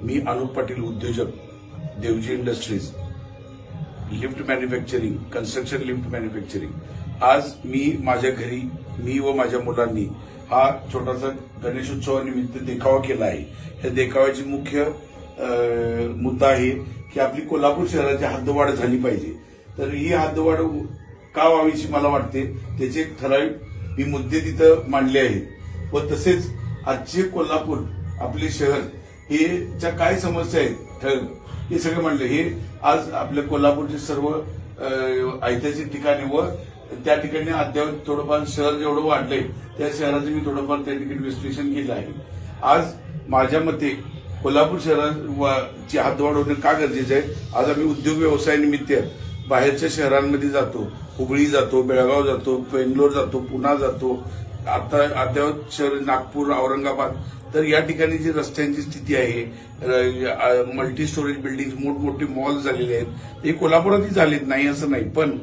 मी अनुप पाटील उद्योजक Devji industries lift manufacturing construction lift manufacturing. आज मी माझ्या घरी मी व माझ्या मुलांनी हा छोटासा गणेशोत्सवानिमित्त देखावा केला आहे. या देखाव्याची मुख्य मुद्दा आहे की आपली कोल्हापूर शहराची हद्दवाढ झाली पाहिजे. तर ही हद्दवाढ का व्हावीशी मला वाटते त्याचे एक ठराविक मी मुद्दे तिथं मांडले आहेत. व तसेच आजचे कोल्हापूर आपले शहर हे ज्या काय समस्या आहेत ठळक हे सगळं म्हणलं हे आज आपल्या कोल्हापूरचे सर्व ऐतिहासिक ठिकाणी व त्या ठिकाणी अद्याप थोडंफार शहर जेवढं वाढलंय त्या शहराचं मी थोडंफार त्या ठिकाणी विश्लेषण केलं आहे. आज माझ्या मते कोल्हापूर शहराची हद्दवाढ होणं का गरजेचं आहे? आज आम्ही उद्योग व्यवसायानिमित्त बाहेरच्या शहरांमध्ये जातो. हुबळी जातो बेळगाव जातो बेंगलोर जातो पुणा जातो. आता अद्यावत शहर नागपूर औरंगाबाद तर या ठिकाणी जी रस्त्यांची स्थिती आहे मल्टी स्टोरेज बिल्डिंग मोठमोठे मॉल झालेले आहेत हे कोल्हापुरातही झालेत नाही असं नाही पण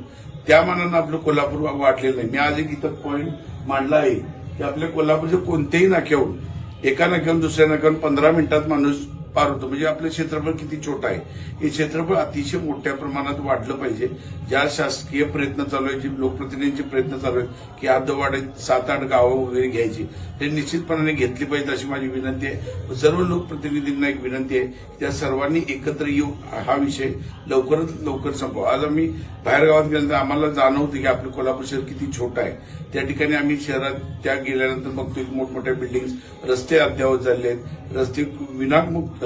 त्या मानानं आपलं कोल्हापूर वाढलेलं नाही. मी आज एक इथं पॉईंट मांडला आहे की आपल्या कोल्हापूरच्या कोणत्याही नाक्याहून एका नाक्याहून दुसऱ्या नाक्याहून पंधरा मिनिटात माणूस पार होतो. म्हणजे आपलं क्षेत्रफळ किती छोटं आहे? हे क्षेत्रफळ अतिशय मोठ्या प्रमाणात वाढलं पाहिजे. ज्या शासकीय प्रयत्न चालू आहेत जे लोकप्रतिनिधींचे प्रयत्न चालू आहेत की अर्धवाडे सात आठ गावं वगैरे घ्यायची ते निश्चितपणाने घेतली पाहिजे अशी माझी विनंती आहे. सर्व लोकप्रतिनिधींना एक विनंती आहे त्या सर्वांनी एकत्र येऊन हा विषय लवकरात लवकर संपवा. आज आम्ही बाहेर गावात गेल्यानंतर आम्हाला जाणवतं की आपलं कोल्हापूर शहर किती छोटं आहे. त्या ठिकाणी आम्ही शहरात त्या गेल्यानंतर बघतो की मोठमोठ्या बिल्डिंग्स रस्ते अद्यावत झाले आहेत. रस्ते विनामुक्त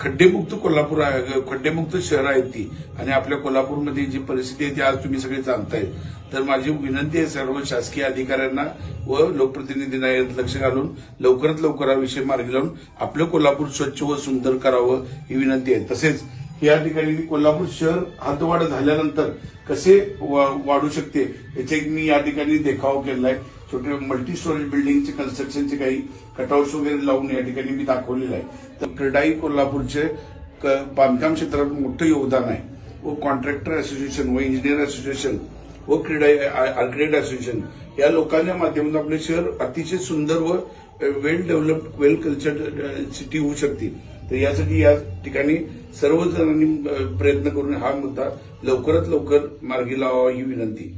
खड्डेमुक्त कोल्हापूर खड्डेमुक्त शहर आहेत ती. आणि आपल्या कोल्हापूरमध्ये जी परिस्थिती आहे ती आज तुम्ही सगळे जाणताय तर माझी विनंती आहे सर्व शासकीय अधिकाऱ्यांना व लोकप्रतिनिधींना यात लक्ष घालून लवकरात लवकर हा विषय मार्गी लावून आपलं कोल्हापूर स्वच्छ व सुंदर करावं ही विनंती आहे. तसेच या ठिकाणी मी कोल्हापूर शहर हातवाढ झाल्यानंतर कसे वा- वाढू शकते याचे मी या ठिकाणी देखाव केलेला आहे. छोटे मल्टी स्टोरेज बिल्डिंगचे कन्स्ट्रक्शनचे काही कटआउट्स वगैरे लावून या ठिकाणी मी दाखवलेलं आहे. तर क्रीडाई कोल्हापूरचे क- बांधकाम क्षेत्रात मोठं योगदान आहे. व कॉन्ट्रॅक्टर असोसिएशन व इंजिनियर असोसिएशन व क्रीडा आर्किटेक्ट असोसिएशन या लोकांच्या माध्यमातून आपले शहर अतिशय सुंदर व well developed well cultured city होऊ शकते. तर यासाठी या ठिकाणी सर्वजणांनी प्रयत्न करून हा मुद्दा लवकरात लवकर मार्गी लावावा ही विनंती.